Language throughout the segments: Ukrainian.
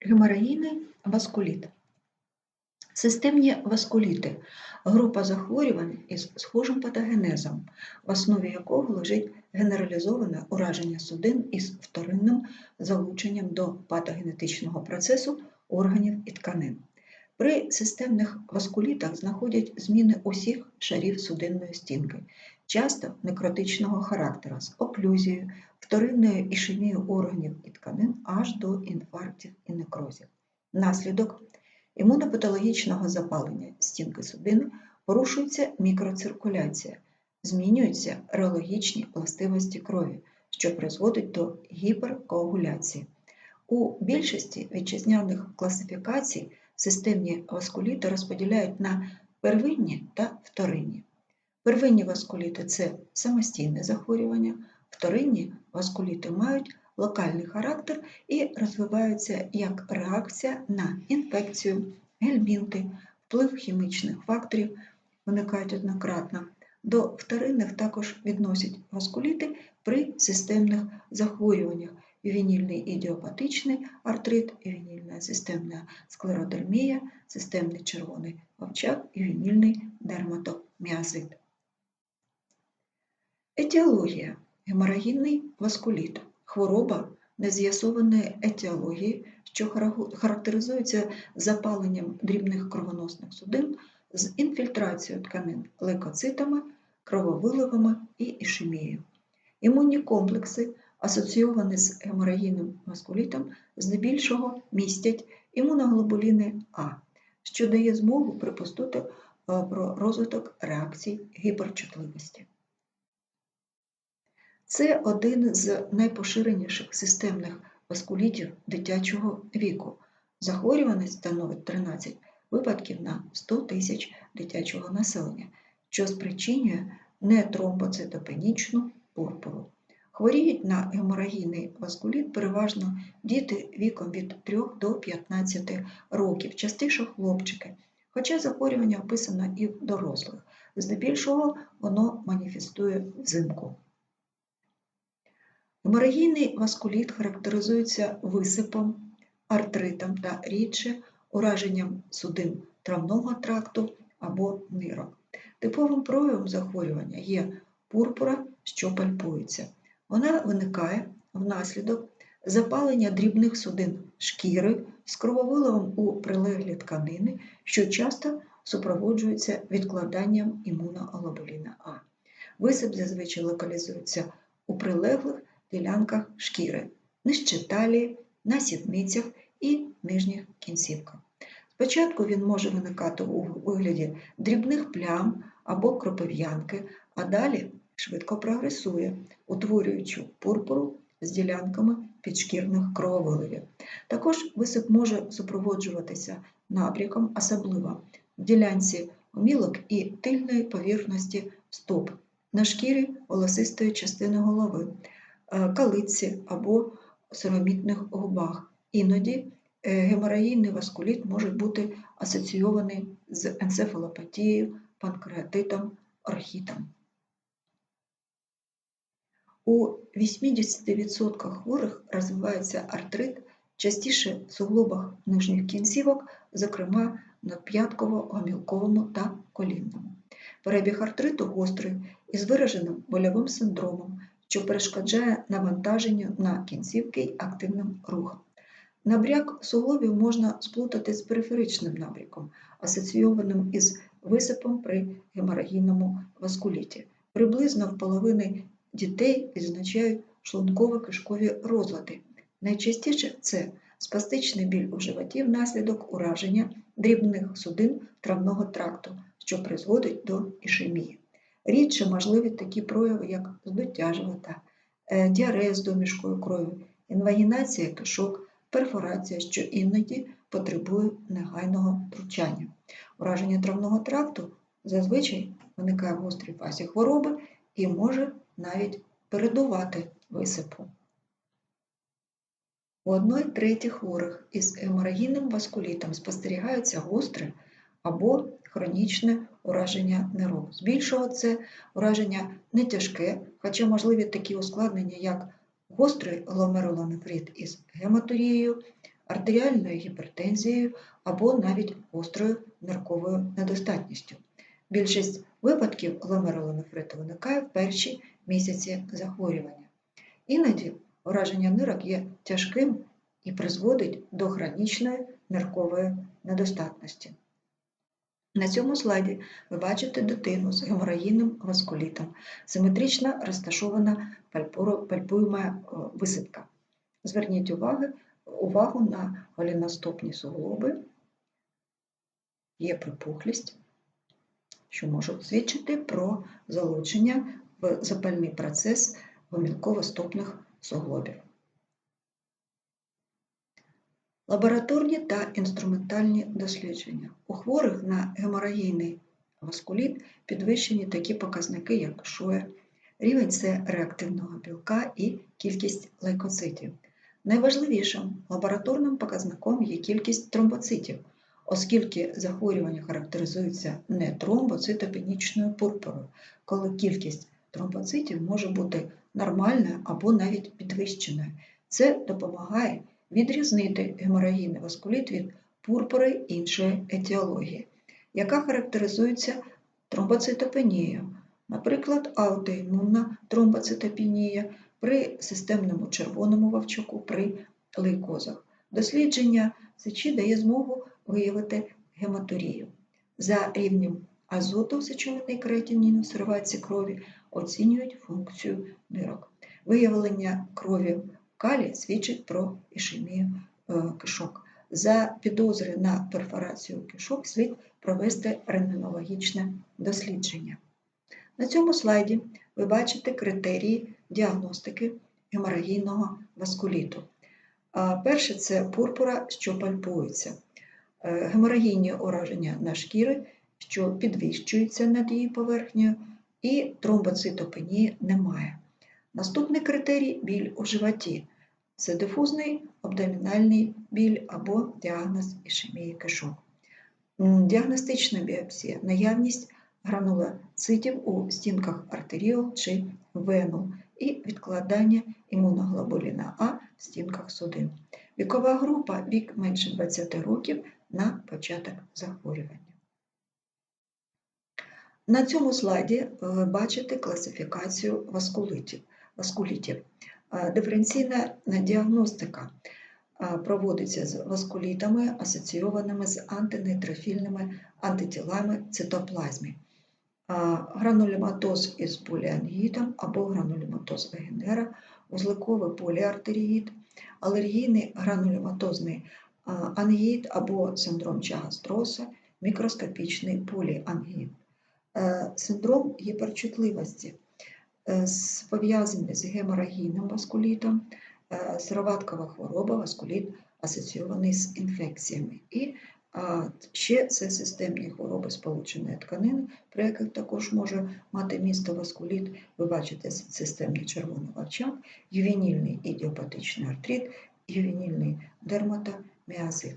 Геморагійний васкуліт. Системні васкуліти група захворювань із схожим патогенезом, в основі якого лежить генералізоване ураження судин із вторинним залученням до патогенетичного процесу органів і тканин. При системних васкулітах знаходять зміни усіх шарів судинної стінки, часто некротичного характеру з оклюзією, вторинною ішемією органів і тканин аж до інфарктів і некрозів. Наслідок імунопатологічного запалення стінки судини порушується мікроциркуляція, змінюються реологічні властивості крові, що призводить до гіперкоагуляції. У більшості вітчизняних класифікацій системні васкуліти розподіляють на первинні та вторинні. Первинні васкуліти це самостійне захворювання, вторинні васкуліти мають локальний характер і розвиваються як реакція на інфекцію, гельмінти, вплив хімічних факторів, виникають однократно. До вторинних також відносять васкуліти при системних захворюваннях вінільний ідіопатичний артрит, вінільна системна склеродермія, системний червоний вовчак і вінільний дерматоміазит. Етіологія геморагінний васкуліт хвороба нез'ясованої етіології, що характеризується запаленням дрібних кровоносних судин з інфільтрацією тканин лейкоцитами, крововиливами і ішемією. Імунні комплекси, асоційовані з геморагійним васкулітом, здебільшого містять імуноглобуліни А, що дає змогу припустити е, про розвиток реакцій гіперчутливості. Це один з найпоширеніших системних васкулітів дитячого віку. Захворюваність становить 13 випадків на 100 тисяч дитячого населення, що спричинює нетромбоцитопенічну пурпуру. Хворіють на геморагійний васкуліт переважно діти віком від 3 до 15 років, частіше хлопчики, хоча захворювання описано і в дорослих. Здебільшого воно маніфестує взимку. Геморагійний васкуліт характеризується висипом, артритом та рідше ураженням судин травного тракту або нирок. Типовим проявом захворювання є пурпура, що пальпується. Вона виникає внаслідок запалення дрібних судин шкіри з крововиливом у прилеглі тканини, що часто супроводжується відкладанням імуноглобуліна А. Висип зазвичай локалізується у прилеглих ділянках шкіри, нижче талії, на сідницях і нижніх кінцівках. Спочатку він може виникати у вигляді дрібних плям або кропив'янки, а далі швидко прогресує, утворюючи пурпуру з ділянками підшкірних крововиливів. Також висип може супроводжуватися набряком, особливо в ділянці омілок і тильної поверхності стоп, на шкірі волосистої частини голови, Е, калиці або сиромітних губах. Іноді е, геморагійний васкуліт може бути асоційований з енцефалопатією, панкреатитом, орхітом. У 80% хворих розвивається артрит, частіше в суглобах нижніх кінцівок, зокрема на п'ятково-гомілковому та колінному. Перебіг артриту гострий із вираженим больовим синдромом, що перешкоджає навантаженню на кінцівки активним рухом. Набряк суглобів можна сплутати з периферичним набряком, асоційованим із висипом при геморагійному васкуліті. Приблизно в половини дітей відзначають шлунково-кишкові розлади. Найчастіше це спастичний біль у животі внаслідок ураження дрібних судин травного тракту, що призводить до ішемії. Рідше можливі такі прояви, як здуття живота, е, діарея з домішкою крові, інвагінація кишок, перфорація, що іноді потребує негайного втручання. Ураження травного тракту зазвичай виникає в гострій фазі хвороби і може навіть передувати висипу. У одної треті хворих із геморагійним васкулітом спостерігається гостре або хронічне ураження нирок. Збільшого це ураження не тяжке, хоча можливі такі ускладнення, як гострий гломерулонефрит із гематурією, артеріальною гіпертензією або навіть гострою нирковою недостатністю. Більшість випадків гломерулонефриту виникає в перші місяці захворювання. Іноді ураження нирок є тяжким і призводить до хронічної ниркової недостатності. На цьому слайді ви бачите дитину з геморагійним васкулітом, симетрично розташована пальпуєма е, висипка. Зверніть уваги, увагу на голіностопні суглоби, є припухлість, що може свідчити про залучення в запальний процес гомілково-стопних суглобів. Лабораторні та інструментальні дослідження. У хворих на геморагійний васкуліт підвищені такі показники, як шоя, рівень С реактивного білка і кількість лейкоцитів. Найважливішим лабораторним показником є кількість тромбоцитів, оскільки захворювання характеризується не тромбоцитопенічною пурпурою, коли кількість тромбоцитів може бути нормальною або навіть підвищеною. Це допомагає відрізнити геморагійний васкуліт від пурпури іншої етіології, яка характеризується тромбоцитопенією, наприклад, аутоімунна тромбоцитопенія при системному червоному вовчуку при лейкозах. Дослідження сечі дає змогу виявити гематурію. За рівнем азоту в сечовинній креатиніну в крові оцінюють функцію нирок. Виявлення крові в калі свідчить про ішемію е, кишок. За підозри на перфорацію кишок слід провести рентгенологічне дослідження. На цьому слайді ви бачите критерії діагностики геморагійного васкуліту. Перше це пурпура, що пальпується, Е, геморагійні ураження на шкіри, що підвищуються над її поверхнею, і тромбоцитопенії немає. Наступний критерій біль у животі. Це дифузний абдомінальний біль або діагноз ішемії кишок. Діагностична біопсія наявність гранулоцитів у стінках артеріол чи венул і відкладання імуноглобуліна А в стінках судин. Вікова група вік менше 20 років на початок захворювання. На цьому слайді ви бачите класифікацію васкулитів. васкулітів. Е, Диференційна діагностика е, проводиться з васкулітами, асоційованими з антинейтрофільними антитілами цитоплазмі. Е, Гранулематоз із поліангітом або гранулематоз вегенера, узликовий поліартеріїд, алергійний гранулематозний ангіт або синдром Чагастроса, мікроскопічний поліангіт. Е, Синдром гіперчутливості е, пов'язаний з геморагійним васкулітом, е, сироваткова хвороба, васкуліт асоційований з інфекціями. І ще це системні хвороби сполученої тканини, при яких також може мати місто васкуліт. Ви бачите системний червоний овчак, ювенільний ідіопатичний артрит, ювенільний дерматоміазит.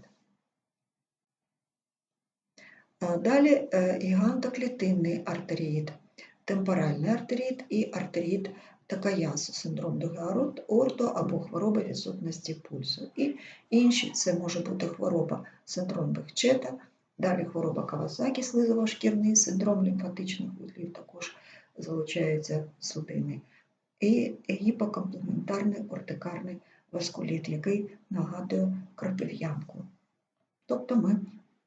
Далі е, гігантоклітинний артеріїд, темпоральний артеріїд і артеріїд Такаясу, синдром Дугеарот, орто або хвороба відсутності пульсу. І інші це може бути хвороба синдром Бехчета, далі хвороба Кавасакі, слизово-шкірний, синдром лімфатичних вузлів також залучаються судини. І гіпокомплементарний ортикарний васкуліт, який нагадує кропив'янку. Тобто ми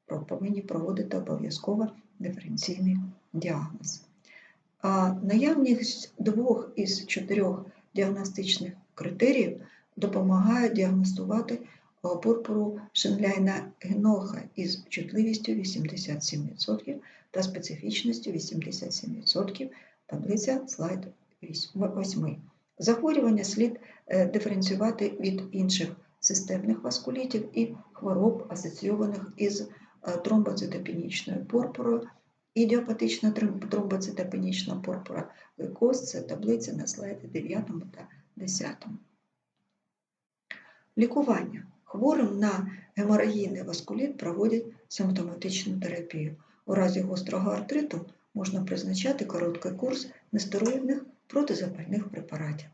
повинні проводити обов'язково диференційний діагноз. А наявність двох із чотирьох діагностичних критеріїв допомагає діагностувати пурпуру Шенляйна Геноха із чутливістю 87% та специфічністю 87%. Таблиця слайд 8. Захворювання слід е, диференціювати від інших системних васкулітів і хвороб, асоційованих із тромбоцитопенічною пурпурою, ідіопатична тром- тромбоцитопенічна пурпура лейкоз – це таблиця на слайді 9 та 10. Лікування. Хворим на геморагійний васкуліт проводять симптоматичну терапію. У разі гострого артриту можна призначати короткий курс нестероїдних протизапальних препаратів.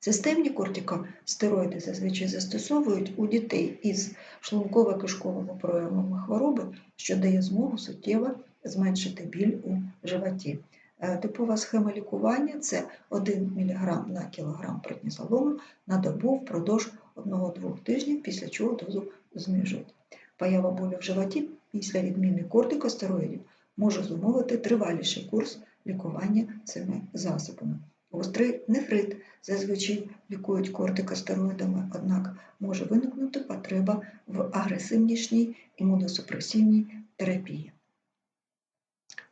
Системні кортикостероїди зазвичай застосовують у дітей із шлунково-кишковими проявами хвороби, що дає змогу суттєво зменшити біль у животі. Е, Типова схема лікування це 1 мг на кілограм преднізолону на добу впродовж 1-2 тижнів, після чого дозу знижують. Поява болю в животі після відміни кортикостероїдів може зумовити триваліший курс лікування цими засобами. Гострий нефрит зазвичай лікують кортикостероїдами, однак може виникнути потреба в агресивнішній імуносупресивній терапії.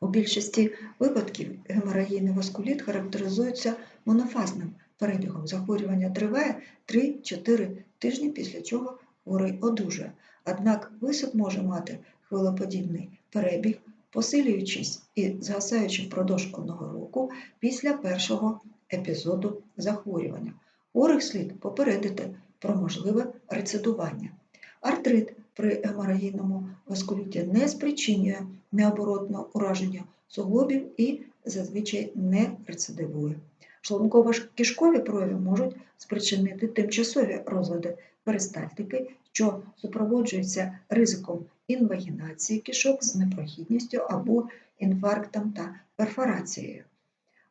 У більшості випадків геморагійний васкуліт характеризується монофазним перебігом. Захворювання триває 3-4 тижні, після чого хворий одужує. Однак висип може мати хвилеподібний перебіг, посилюючись і згасаючи впродовж одного року після першого епізоду захворювання. Хворих слід попередити про можливе рецидування. Артрит при геморагійному васкуліті не спричинює необоротного ураження суглобів і зазвичай не рецидивує. Шлунково-кишкові прояви можуть спричинити тимчасові розлади перистальтики, що супроводжуються ризиком інвагінації кишок з непрохідністю або інфарктом та перфорацією.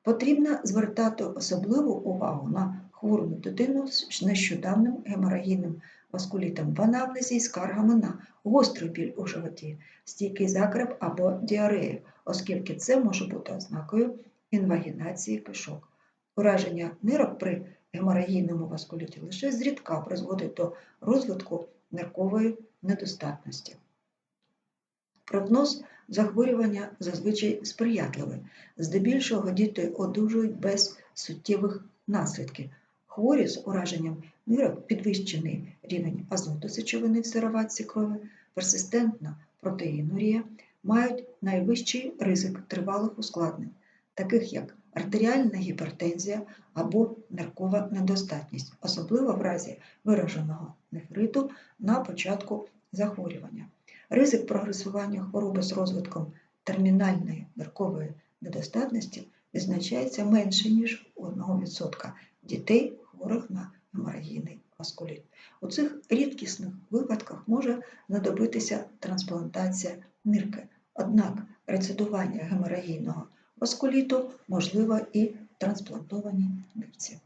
Потрібно звертати особливу увагу на хвору дитину з нещодавним геморагійним васкулітом в анамнезі і скаргами на гострий біль у животі, стійкий закреп або діарею, оскільки це може бути ознакою інвагінації кишок. Ураження нирок при геморагійному васкуліті лише зрідка призводить до розвитку ниркової недостатності. Прогноз захворювання зазвичай сприятливий. Здебільшого діти одужують без суттєвих наслідків. Хворі з ураженням нирок підвищений рівень азоту сечовини в сироватці крові, персистентна протеїнурія, мають найвищий ризик тривалих ускладнень, таких як артеріальна гіпертензія або ниркова недостатність, особливо в разі вираженого нефриту на початку захворювання. Ризик прогресування хвороби з розвитком термінальної ниркової недостатності відзначається менше, ніж 1% дітей, хворих на геморагійний васкуліт. У цих рідкісних випадках може знадобитися трансплантація нирки. Однак рецидування геморагійного васкуліту можливо і в трансплантованій нирці.